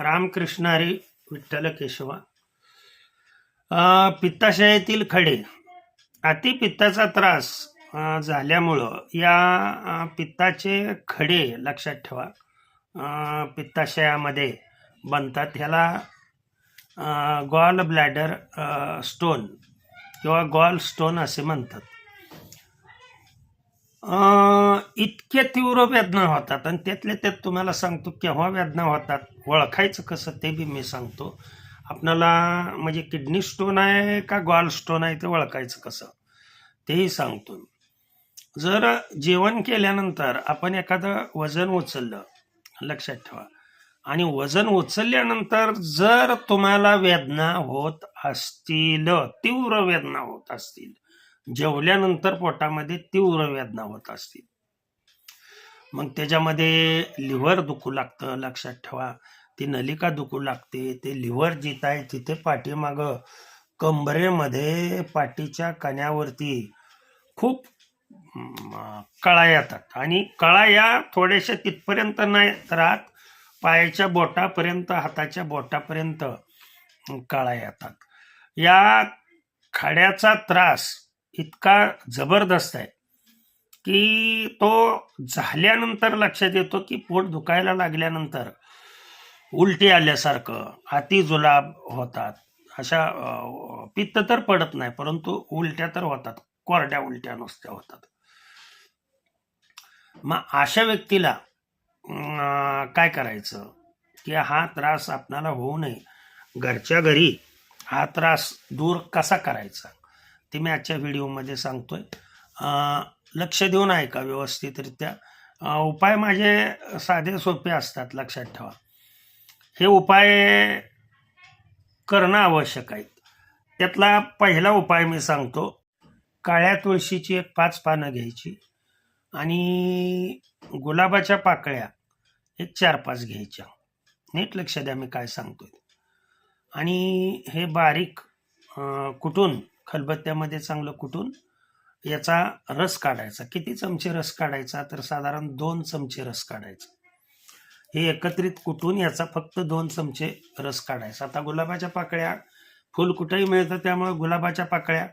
रामकृष्णारी विठ्ठल केशवा पित्ताशयातील खडे. अतिपित्ताचा त्रास झाल्यामुळं या पित्ताचे खडे लक्षात ठेवा. पित्ताशयामध्ये बनतात. ह्याला गॉल ब्लॅडर स्टोन किंवा गॉल स्टोन असे म्हणतात. इतके तीव्र वेदना होतात आणि त्यातल्या त्यात तुम्हाला सांगतो केव्हा वेदना होतात ओळखायचं कसं ते बी मी सांगतो. आपणाला म्हणजे किडनी स्टोन आहे का गॉल स्टोन आहे ते ओळखायचं कसं तेही सांगतो जर जेवण केल्यानंतर आपण एखादं वजन उचललं लक्षात ठेवा आणि वजन उचलल्यानंतर जर तुम्हाला वेदना होत असतील तीव्र वेदना होत असतील जेवल्यानंतर पोटामध्ये तीव्र वेदना होत असतील मग त्याच्यामध्ये लिव्हर दुखू लागतं लक्षात ठेवा. ती नलिका दुखू लागते ते लिव्हर जिथं आहे तिथे पाठीमागं कंबरेमध्ये पाठीच्या कण्यावरती खूप कळा येतात. आणि कळा या थोड्याशा तिथपर्यंत नाही राहत पायाच्या बोटापर्यंत हाताच्या बोटापर्यंत कळा येतात. या खाड्याचा त्रास इतका जबरदस्त आहे की तो झाल्यानंतर लक्षात येतो की पोट दुखायला लागल्यानंतर उलटी आल्यासारखं हाती जुलाब होतात. अशा पित्त तर पडत नाही परंतु उलट्या तर होतात. कोरड्या उलट्या नुसत्या होतात. मग अशा व्यक्तीला काय करायचं? की हा त्रास आपणाला होऊ नये. घरच्या घरी हा त्रास दूर कसा करायचा? ते मी आजच्या व्हिडिओमध्ये सांगतोय. आहे लक्ष देऊन ऐका व्यवस्थितरित्या उपाय माझे साधे सोपे असतात लक्षात ठेवा. हे उपाय करणं आवश्यक आहे त्यातला पहिला उपाय मी सांगतो काळ्या तुळशीची एक पाच पानं घ्यायची आणि गुलाबाच्या पाकळ्या एक चार पाच घ्यायच्या. नीट लक्ष द्या मी काय सांगतोय. आणि हे बारीक कुठून खलबत्त्यामध्ये चांगलं कुटून याचा रस काढायचा. किती चमचे रस काढायचा? तर साधारण दोन चमचे रस काढायचा. हे एकत्रित कुटून याचा फक्त दोन चमचे रस काढायचा. आता गुलाबाच्या पाकळ्या फुल कुठेही मिळतं त्यामुळे गुलाबाच्या पाकळ्या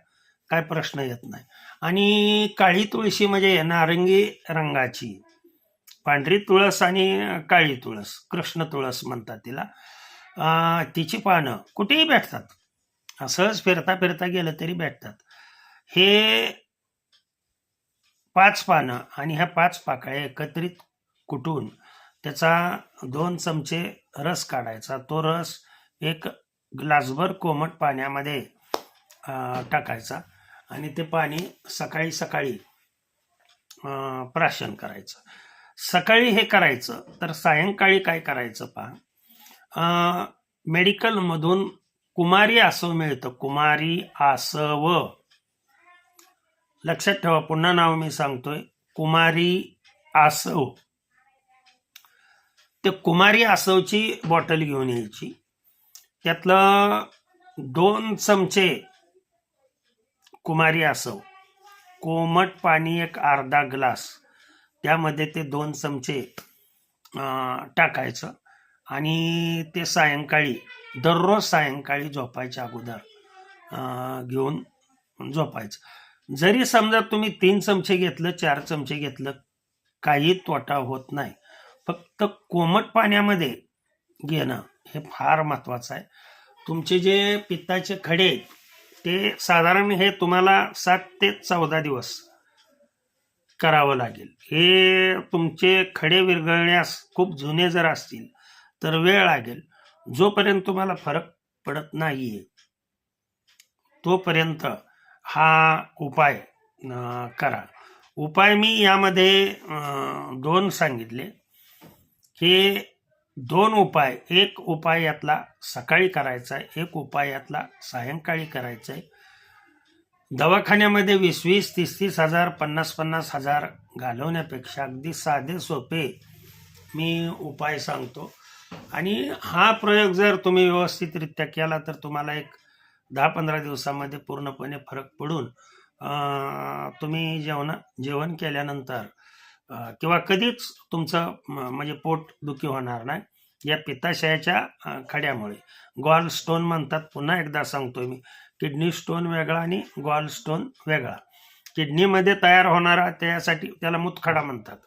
काय प्रश्न येत नाही. आणि काळी तुळशी म्हणजे नारंगी रंगाची. पांढरी तुळस आणि काळी तुळस कृष्ण तुळस म्हणतात तिला. तिची पानं कुठेही भेटतात. सहज फिरता फिरता गेलं तरी भेटतात. हे पाच पानं आणि ह्या पाच पाकळ्या एकत्रित कुटून त्याचा दोन चमचे रस काढायचा. तो रस एक ग्लासभर कोमट पाण्यामध्ये टाकायचा आणि ते पाणी सकाळी सकाळी प्राशन करायचं. सकाळी हे करायचं तर सायंकाळी काय करायचं पहा? मेडिकलमधून कुमारी आसव मिळतं. कुमारी आसव. लक्षात ठेवा पुन्हा नाव मी सांगतोय. कुमारी आसव. ते कुमारी आसवची बॉटल घेऊन यायची. त्यातलं दोन चमचे कुमारी आसव. कोमट पाणी एक अर्धा ग्लास. त्यामध्ये ते दोन चमचे टाकायचं. आणि ते सायंकाळी दररोज सायंकाळी झोपायच्या अगोदर घेऊन झोपायचं. जरी समजा तुम्ही तीन चमचे घेतलं चार चमचे घेतलं काही तोटा होत नाही. फक्त कोमट पाण्यामध्ये घेणं हे फार महत्त्वाचं आहे. तुमचे जे पित्ताचे खडे ते साधारण हे तुम्हाला सात ते चौदा दिवस करावं लागेल. हे तुमचे खडे विरघळण्यास खूप जुने जर असतील तर वेळ लागेल. जोपर्यंत तुम्हाला फरक पडत नाही तोपर्यंत हा उपाय करा. उपाय मी यामध्ये दोन सांगितले हे दोन उपाय. एक उपाय यातला सकाळी करायचा आहे एक उपाय यातला सायंकाळी करायचा आहे. दवाखान्यामध्ये वीस वीस तीस तीस हजार पन्नास पन्नास हजार घालवण्यापेक्षा अगदी साधे सोपे मी उपाय सांगतो. आणि हा प्रयोग जर तुम्ही व्यवस्थितरित्या केला तर तुम्हाला एक दहा पंधरा दिवसामध्ये पूर्णपणे फरक पडून तुम्ही जेवण जेवण केल्यानंतर किंवा कधीच तुमचं म्हणजे पोट दुखी होणार नाही या पित्ताशयाच्या खड्यामुळे. गॉल स्टोन म्हणतात पुन्हा एकदा सांगतोय मी. किडनी स्टोन वेगळा आणि गॉल स्टोन वेगळा. किडनीमध्ये तयार होणारा त्यासाठी त्याला मुतखडा म्हणतात.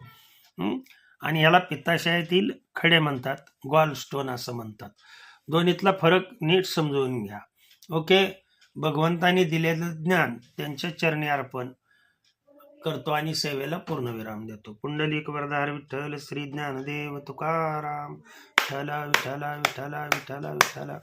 आणि याला पित्ताशयातील खडे म्हणतात गॉल स्टोन असं म्हणतात. दोन्हीतला फरक नीट समजून घ्या. ओके? भगवंतानी दिलेलं ज्ञान त्यांच्या चरणी अर्पण करतो आणि सेवेला पूर्णविराम देतो. पुंडलिक वरदार विठ्ठल श्री ज्ञानदेव तुकाराम. विठ्ठला विठ्ठला विठ्ठला विठ्ठला विठ्ठला.